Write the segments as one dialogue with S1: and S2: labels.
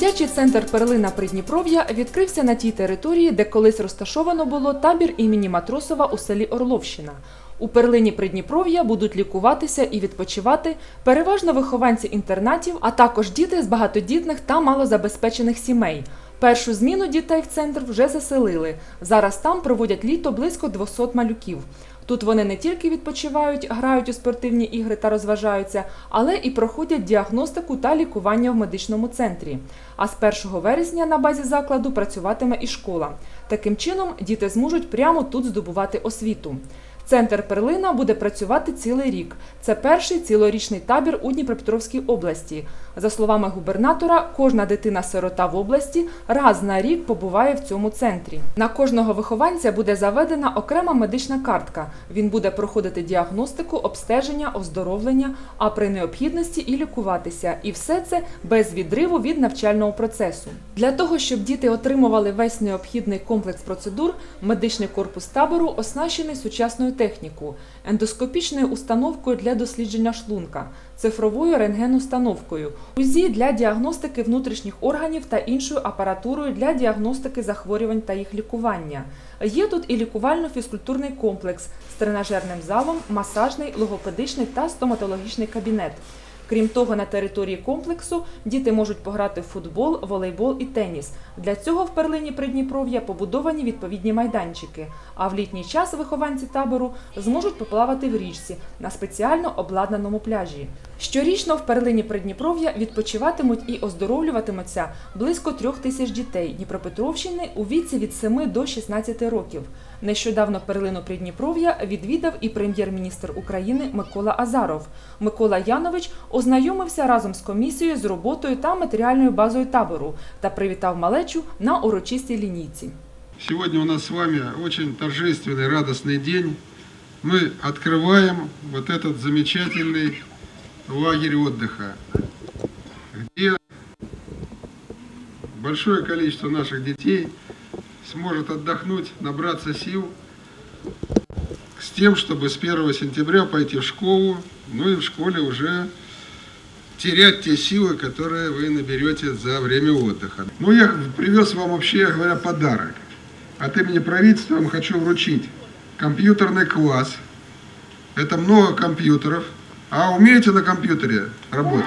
S1: Дитячий центр Перлина Придніпров'я відкрився на тій території, де колись розташовано було табір імені Матросова у селі Орловщина. У перлині Придніпров'я будуть лікуватися і відпочивати переважно вихованці інтернатів, а також діти з багатодітних та малозабезпечених сімей. Першу зміну дітей в центр вже заселили. Зараз там проводять літо близько 200 малюків. Тут вони не тільки відпочивають, грають у спортивні ігри та розважаються, але і проходять діагностику та лікування в медичному центрі. А з 1 вересня на базі закладу працюватиме і школа. Таким чином діти зможуть прямо тут здобувати освіту. Центр Перлина буде працювати цілий рік. Це перший цілорічний табір у Дніпропетровській області. За словами губернатора, кожна дитина-сирота в області раз на рік побуває в цьому центрі. На кожного вихованця буде заведена окрема медична картка. Він буде проходити діагностику, обстеження, оздоровлення, а при необхідності і лікуватися. І все це без відриву від навчального процесу. Для того, щоб діти отримували весь необхідний комплекс процедур, медичний корпус табору оснащений сучасною технікою, ендоскопічною установкою для дослідження шлунка, цифровою рентгеnuстановкою, УЗІ для діагностики внутрішніх органів та іншою апаратурою для діагностики захворювань та їх лікування. Є тут і лікувально-фізкультурний комплекс з тренажерним залом, масажний, логопедичний та стоматологічний кабінет. Крім того, на території комплексу діти можуть пограти в футбол, волейбол і теніс. Для цього в перлині Придніпров'я побудовані відповідні майданчики. А в літній час вихованці табору зможуть поплавати в річці на спеціально обладнаному пляжі. Щорічно в перлині Придніпров'я відпочиватимуть і оздоровлюватимуться близько трьох тисяч дітей Дніпропетровщини у віці від 7 до 16 років. Нещодавно перлину Придніпров'я відвідав і прем'єр-міністр України Микола Азаров. Микола Янович ознайомився разом з комісією з роботою та матеріальною базою табору та привітав малечу на урочистій лінійці.
S2: Сегодня у нас с вами очень торжественный, радостный день. Мы открываем вот этот замечательный лагерь отдыха, где большое количество наших детей сможет отдохнуть, набраться сил с тем, чтобы с 1 сентября пойти в школу, ну и в школе уже терять те силы, которые вы наберете за время отдыха. Ну, я привез вам, вообще говоря, подарок. От имени правительства вам хочу вручить компьютерный класс. Это много компьютеров. А умеете на компьютере работать?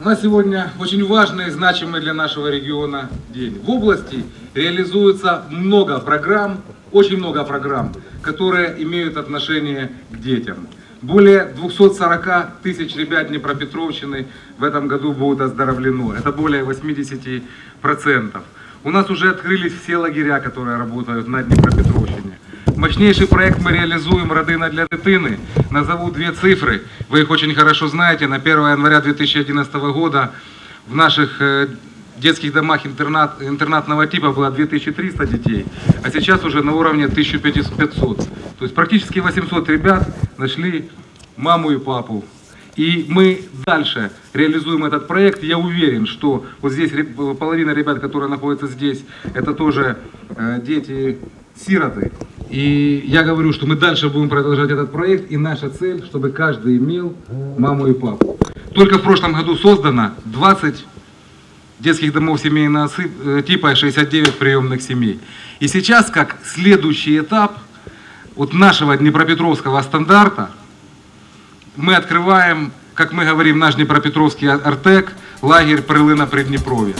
S3: У нас сегодня очень важный и значимый для нашего региона день. В области реализуется много программ, очень много программ, которые имеют отношение к детям. Более 240 тысяч ребят Днепропетровщины в этом году будут оздоровлено. Это более 80%. У нас уже открылись все лагеря, которые работают на Днепропетровщине. Мощнейший проект мы реализуем «Родина для дитини». Назову две цифры. Вы их очень хорошо знаете. На 1 января 2011 года в наших э, детских домах интернат, интернатного типа было 2300 детей, а сейчас уже на уровне 1500. То есть практически 800 ребят нашли маму и папу. И мы дальше реализуем этот проект. Я уверен, что вот здесь половина ребят, которые находятся здесь, это тоже э, дети-сироты. И я говорю, что мы дальше будем продолжать этот проект. И наша цель, чтобы каждый имел маму и папу. Только в прошлом году создано 20 детских домов семейного э, типа 69 приемных семей. И сейчас, как следующий этап вот нашего Днепропетровского стандарта, мы открываем, как мы говорим, наш Днепропетровский Артек, лагерь Прилына Приднепровья.